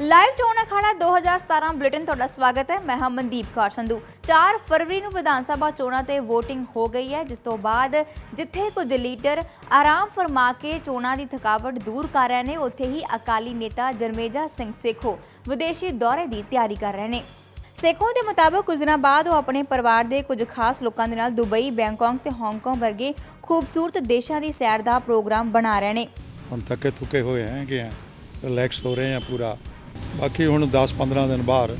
Live ਚੋਣ ਅਖਾੜਾ 2017 bulletin ਤੁਹਾਡਾ ਸਵਾਗਤ ਹੈ। ਮੈਂ ਹਾਂ ਮਨਦੀਪ ਕੌਰ ਸੰਧੂ। 4 ਫਰਵਰੀ ਨੂੰ ਵਿਧਾਨ ਸਭਾ ਚੋਣਾਂ ਤੇ VOTING ਹੋ ਗਈ ਹੈ। ਜਿਸ ਤੋਂ ਬਾਅਦ ਜਿੱਥੇ ਕੁਝ ਲੀਡਰ ਆਰਾਮ ਫਰਮਾ ਕੇ ਚੋਣਾਂ ਦੀ ਥਕਾਵਟ ਦੂਰ ਕਰ ਰਹੇ ਨੇ, ਉੱਥੇ ਹੀ ਅਕਾਲੀ ਨੇਤਾ ਜਰਮੇਜਾ ਸਿੰਘ ਸੇਖੋ ਵਿਦੇਸ਼ੀ ਦੌਰੇ ਦੀ ਤਿਆਰੀ ਕਰ ਰਹੇ ਨੇ। ਸੇਖੋ ਦੇ ਮੁਤਾਬਕ ਕੁਝ ਦਿਨਾਂ ਬਾਅਦ ਉਹ ਆਪਣੇ ਪਰਿਵਾਰ ਦੇ ਕੁਝ ਖਾਸ ਲੋਕਾਂ ਦੇ ਨਾਲ ਦੁਬਈ ਬੈਂਕਾਕ ਤੇ ਹਾਂਗਕਾਂਗ ਵਰਗੇ ਖੂਬਸੂਰਤ ਦੇਸ਼ਾਂ ਦੀ ਸੈਰ ਦਾ ਪ੍ਰੋਗਰਾਮ ਬਣਾ ਰਹੇ ਨੇ। ਹੁਣ ਥੱਕੇ ਥੁੱਕੇ ਹੋਏ ਹੈਗੇ ਆ, ਰਿਲੈਕਸ ਹੋ ਰਹੇ ਆ ਪੂਰਾ। ਬਾਕੀ ਹੁਣ 10-15 ਦਿਨ ਬਾਹਰ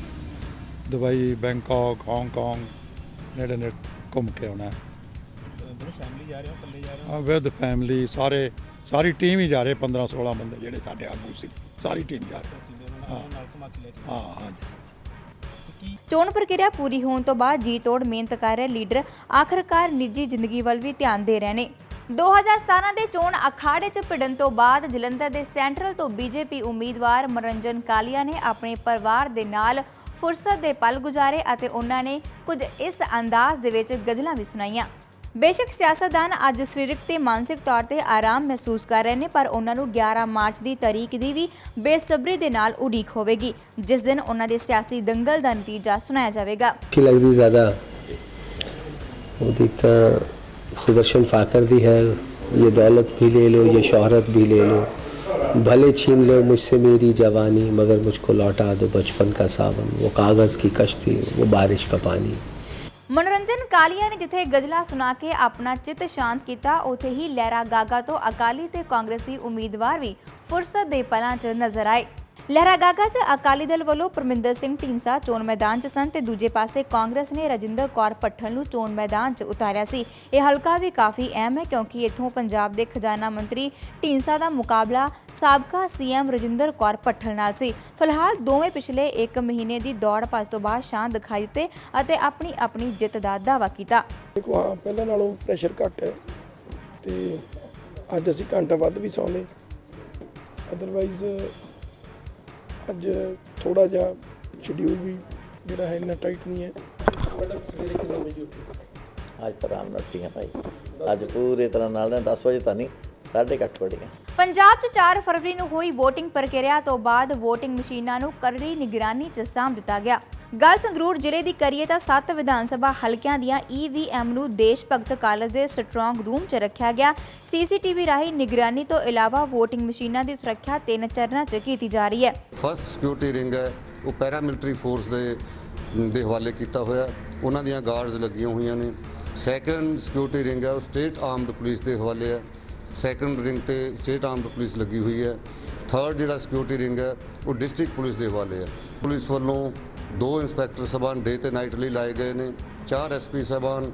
ਦੁਬਈ ਬੈਂਕਾਕ ਹਾਂਗਕਾਂਗ ਨੇੜੇ ਨੇੜੇ ਘੁੰਮ ਕੇ ਆਉਣਾ। ਹੈ ਫੈਮਿਲੀ ਜਾ ਰਹੇ ਹੋ ਇਕੱਲੇ ਜਾ ਰਹੇ ਆ ਵਿਦ ਫੈਮਿਲੀ ਸਾਰੇ ਸਾਰੀ ਟੀਮ ਹੀ ਜਾ ਰਹੇ 15-16 ਬੰਦੇ ਜਿਹੜੇ ਸਾਡੇ ਆਗੂ ਸੀ। ਸਾਰੀ ਟੀਮ ਜਾ ਰਹੇ। ਹੋ ਜਿੰਦੇ ਉਹਨਾਂ ਨਾਲ ਘੁਮਾ ਕੇ ਲੈ ਕੇ ਹਾਂ ਹਾਂਜੀ ਕੀ ਚੋਣ ਪ੍ਰਕਿਰਿਆ ਪੂਰੀ ਹੋਣ ਤੋਂ ਬਾਅਦ ਜੀ ਤੋੜ ਮਿਹਨਤ ਕਰ ਰਹੇ ਲੀਡਰ ਆਖਰਕਾਰ ਨਿੱਜੀ ਜ਼ਿੰਦਗੀ ਵੱਲ ਵੀ ਧਿਆਨ ਦੇ ਰਹੇ ਨੇ। 2017 ਦੇ ਚੋਣ ਅਖਾੜੇ 'ਚ ਭਿੜਨ ਤੋਂ ਬਾਅਦ ਜਲੰਧਰ ਦੇ ਸੈਂਟਰਲ ਤੋਂ ਬੀਜੇਪੀ ਉਮੀਦਵਾਰ ਮਨਰੰਜਨ ਕਾਲੀਆ ਨੇ ਆਪਣੇ ਪਰਿਵਾਰ ਦੇ ਨਾਲ ਫੁਰਸਤ ਦੇ ਪਲ ਗੁਜ਼ਾਰੇ ਅਤੇ ਉਹਨਾਂ ਨੇ ਕੁਝ ਇਸ ਅੰਦਾਜ਼ ਦੇ ਵਿੱਚ ਗਜ਼ਲਾਂ ਵੀ ਸੁਣਾਈਆਂ। ਬੇਸ਼ੱਕ ਸਿਆਸਤਦਾਨ ਅੱਜ ਸਰੀਰਕ ਤੇ ਮਾਨਸਿਕ ਤੌਰ ਤੇ ਆਰਾਮ ਮਹਿਸੂਸ ਕਰ ਰਹੇ ਨੇ, ਪਰ ਉਹਨਾਂ ਨੂੰ 11 ਮਾਰਚ ਦੀ ਤਾਰੀਖ ਦੀ ਵੀ ਬੇਸਬਰੀ ਦੇ ਨਾਲ ਉਡੀਕ ਹੋਵੇਗੀ, ਜਿਸ ਦਿਨ ਉਹਨਾਂ ਦੇ ਸਿਆਸੀ ਦੰਗਲ ਦਾ ਨਤੀਜਾ ਸੁਣਾਇਆ ਜਾਵੇਗਾ। ਕੀ ਲੱਗਦੀ ਜ਼ਿਆਦਾ। ਉਹ ਦਿੱਤਾ सुदर्शन फाकर भी है ये दौलत भी ले लो ये शोहरत भी ले लो भले छीन लो मुझसे मेरी जवानी मगर मुझको लौटा दो बचपन का सावन वो कागज़ की कश्ती वो बारिश का पानी ਮਨੋਰੰਜਨ ਕਾਲੀਆ ਨੇ ਜਿੱਥੇ ਗਜ਼ਲਾਂ ਸੁਣਾ ਕੇ ਆਪਣਾ ਚਿੱਤ ਸ਼ਾਂਤ ਕੀਤਾ ਉਥੇ ਹੀ ਲਹਿਰਾ ਗਾਗਾ ਤੋਂ ਅਕਾਲੀ ਤੇ ਕਾਂਗਰਸੀ ਉਮੀਦਵਾਰ ਵੀ ਫੁਰਸਤ ਦੇ ਪਲਾਂ 'ਚ ਨਜ਼ਰ ਆਏ ਲਹਿਰਾਗਾਗਾ 'ਚ ਅਕਾਲੀ ਦਲ ਵੱਲੋਂ ਪਰਮਿੰਦਰ ਸਿੰਘ ਢੀਂਸਾ ਚੋਣ ਮੈਦਾਨ 'ਚ ਸਨ ਤੇ ਦੂਜੇ ਪਾਸੇ ਕਾਂਗਰਸ ਨੇ ਰਜਿੰਦਰ ਕੌਰ ਪੱਠਲ ਨੂੰ ਚੋਣ ਮੈਦਾਨ 'ਚ ਉਤਾਰਿਆ ਸੀ। ਇਹ ਹਲਕਾ ਵੀ ਕਾਫੀ ਅਹਿਮ ਹੈ ਕਿਉਂਕਿ ਇੱਥੋਂ ਪੰਜਾਬ ਦੇ ਖਜ਼ਾਨਾ ਮੰਤਰੀ ਢੀਂਸਾ ਦਾ ਮੁਕਾਬਲਾ ਸਾਬਕਾ ਸੀਐਮ ਰਜਿੰਦਰ ਕੌਰ ਪੱਠਲ ਨਾਲ ਸੀ। ਫਿਲਹਾਲ ਦੋਵੇਂ ਪਿਛਲੇ 1 ਮਹੀਨੇ ਦੀ ਦੌੜ ਭੱਜ ਤੋਂ ਬਾਅਦ ਸ਼ਾਂਤ ਦਿਖਾਈ ਦਿੱਤੇ ਅਤੇ ਆਪਣੀ ਆਪਣੀ ਜਿੱਤ ਦਾ ਦਾਅਵਾ ਕੀਤਾ। ਪਹਿਲਾਂ ਨਾਲੋਂ ਪ੍ਰੈਸ਼ਰ ਘੱਟ ਹੈ ਤੇ ਅੱਜ ਅਸੀਂ ਘੰਟਾ ਵੱਧ ਵੀ ਸੌਂ ਲਏ ਅਦਰਵਾਈਜ਼ ਅੱਜ ਥੋੜਾ ਜਿਹਾ ਸ਼ਡਿਊਲ ਵੀ ਜਿਹੜਾ ਹੈ ਇੰਨਾ ਟਾਈਟ ਨਹੀਂ ਹੈ। ਅੱਜ ਤਾਂ ਆਰਾਮ ਨਾਲ ਉੱਠੀਆਂ ਭਾਈ। ਅੱਜ ਪੂਰੇ ਤਰ੍ਹਾਂ ਨਾਲ ਨਾ 10 ਵਜੇ ਤਾਂ ਨਹੀਂ 8:30 ਵਜੇ। ਪੰਜਾਬ 'ਚ 4 ਫਰਵਰੀ ਨੂੰ ਹੋਈ VOTING ਪ੍ਰਕਿਰਿਆ ਤੋਂ ਬਾਅਦ VOTING ਮਸ਼ੀਨਾਂ ਨੂੰ ਕਰੜੀ ਨਿਗਰਾਨੀ 'ਚ ਸਾਂਭ ਦਿੱਤਾ ਗਿਆ। ਗੱਲ ਸੰਗਰੂਰ ਜ਼ਿਲ੍ਹੇ ਦੀ ਕਰੀਏ ਤਾਂ 7 ਵਿਧਾਨ ਸਭਾ ਹਲਕਿਆਂ ਦੀਆਂ EVM ਨੂੰ ਦੇਸ਼ ਭਗਤ ਕਾਲਜ ਦੇ ਸਟਰੋਂਗ ਰੂਮ 'ਚ ਰੱਖਿਆ ਗਿਆ। CCTV ਰਾਹੀਂ ਨਿਗਰਾਨੀ ਤੋਂ ਇਲਾਵਾ VOTING ਮਸ਼ੀਨਾਂ ਦੀ ਸੁਰੱਖਿਆ ਤਿੰਨ ਚਰਨਾਂ 'ਚ ਕੀਤੀ ਜਾ ਰਹੀ ਹੈ। ਫਸਟ ਸਿਕਿਉਰਿਟੀ ਰਿੰਗ ਹੈ, ਉਹ ਪੈਰਾ ਮਿਲਟਰੀ ਫੋਰਸ ਦੇ ਦੇ ਹਵਾਲੇ ਕੀਤਾ ਹੋਇਆ। ਉਹਨਾਂ ਦੀਆਂ ਗਾਰਡਸ ਲੱਗੀਆਂ ਹੋਈਆਂ ਨੇ। ਸੈਕੰਡ ਸਿਕਿਉਰਿਟੀ ਰਿੰਗ ਹੈ, ਉਹ ਸਟੇਟ ਆਰਮਡ ਪੁਲਿਸ ਦੇ ਹਵਾਲੇ ਹੈ। ਸੈਕੰਡ ਰਿੰਗ ਤੇ ਸਟੇਟ ਆਰਮਡ ਪੁਲਿਸ ਲੱਗੀ ਹੋਈ ਹੈ। ਥਰਡ ਜਿਹੜਾ ਸਿਕਿਉਰਿਟੀ ਰਿੰਗ ਹੈ, ਉਹ ਡਿਸਟ੍ਰਿਕਟ ਪੁਲਿਸ ਦੇ ਹਵਾਲੇ ਹੈ। ਪੁਲਿਸ ਵੱਲੋਂ ਦੋ ਇੰਸਪੈਕਟਰ ਸਾਹਿਬਾਨ ਡੇ ਤੇ ਨਾਈਟ ਲਈ ਲਾਏ ਗਏ ਨੇ, ਚਾਰ ਐਸਪੀ ਸਾਹਿਬਾਨ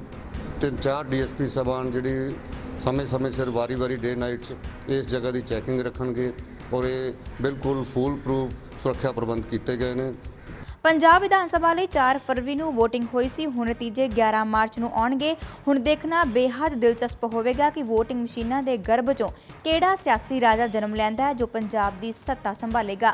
ਤਿੰਨ ਚਾਰ ਡੀਐਸਪੀ ਸਾਹਿਬਾਨ ਜਿਹੜੀ ਸਮੇਂ-ਸਮੇਂ ਸਿਰ ਵਾਰੀ-ਵਾਰੀ ਡੇ ਨਾਈਟ 'ਚ ਇਸ ਜਗ੍ਹਾ ਦੀ ਚੈਕਿੰਗ ਰੱਖਣਗੇ ਔਰ ਇਹ ਬਿਲਕੁਲ ਫੂਲ ਪ੍ਰੂਫ ਸੁਰੱਖਿਆ ਪ੍ਰਬੰਧ ਕੀਤੇ ਗਏ ਨੇ। ਪੰਜਾਬ ਵਿਧਾਨ ਸਭਾ ਲਈ 4 ਫਰਵਰੀ ਨੂੰ VOTING ਹੋਈ ਸੀ, ਹੁਣ ਨਤੀਜੇ 11 ਮਾਰਚ ਨੂੰ ਆਉਣਗੇ। ਹੁਣ ਦੇਖਣਾ ਬੇਹੱਦ ਦਿਲਚਸਪ ਹੋਵੇਗਾ ਕਿ VOTING ਮਸ਼ੀਨਾਂ ਦੇ ਗਰਭ 'ਚੋਂ ਕਿਹੜਾ ਸਿਆਸੀ ਰਾਜਾ ਜਨਮ ਲੈਂਦਾ ਹੈ ਜੋ ਪੰਜਾਬ ਦੀ ਸੱਤਾ ਸੰਭਾਲੇਗਾ।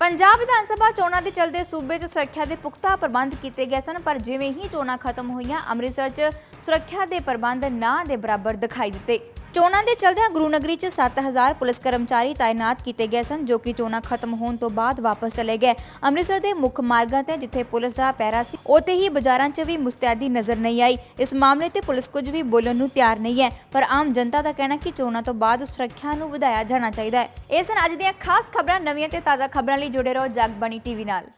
ਪੰਜਾਬ ਵਿਧਾਨ ਸਭਾ ਚੋਣਾਂ ਦੇ ਚਲਦੇ ਸੂਬੇ 'ਚ ਸੁਰੱਖਿਆ ਦੇ ਪੁਖਤਾ ਪ੍ਰਬੰਧ ਕੀਤੇ ਗਏ ਸਨ, ਪਰ ਜਿਵੇਂ ਹੀ ਚੋਣਾਂ ਖਤਮ ਹੋਈਆਂ, ਅੰਮ੍ਰਿਤਸਰ 'ਚ ਸੁਰੱਖਿਆ ਦੇ ਪ੍ਰਬੰਧ ਨਾ ਦੇ ਬਰਾਬਰ ਦਿਖਾਈ ਦਿੱਤੇ। ਚੋਣਾਂ ਦੇ ਚਲਦਿਆਂ ਗੁਰੂ ਨਗਰੀ 'ਚ 7000 ਪੁਲਿਸ ਕਰਮਚਾਰੀ ਤਾਇਨਾਤ ਕੀਤੇ ਗਏ ਸਨ, ਜੋ ਕਿ ਚੋਣਾਂ ਖਤਮ ਹੋਣ ਤੋਂ ਬਾਅਦ ਵਾਪਸ ਚਲੇ ਗਏ। ਅੰਮ੍ਰਿਤਸਰ ਦੇ ਮੁੱਖ ਮਾਰਗਾਂ ਤੇ ਜਿੱਥੇ ਪੁਲਿਸ ਦਾ ਪਹਿਰਾ ਸੀ, ਉੱਥੇ ਹੀ ਬਾਜ਼ਾਰਾਂ 'ਚ ਵੀ ਮੁਸਤੈਦੀ ਨਜ਼ਰ ਨਹੀਂ ਆਈ। ਇਸ ਮਾਮਲੇ ਤੇ ਪੁਲਿਸ ਕੁਝ ਵੀ ਬੋਲਣ ਨੂੰ ਤਿਆਰ ਨਹੀਂ ਹੈ, ਪਰ ਆਮ ਜਨਤਾ ਦਾ ਕਹਿਣਾ ਕਿ ਚੋਣਾਂ ਤੋਂ ਬਾਅਦ ਸੁਰੱਖਿਆ ਨੂੰ ਵਧਾਇਆ ਜਾਣਾ ਚਾਹੀਦਾ ਹੈ। ਇਹ ਸਨ ਅੱਜ ਦੀਆਂ ਖਾਸ ਖਬਰਾਂ, ਨਵੀਆਂ ਤੇ ਤਾਜ਼ਾ ਖਬਰਾਂ ਲਈ ਜੁੜੇ ਰਹੋ ਜਗਬਾਣੀ ਟੀਵੀ ਨਾਲ।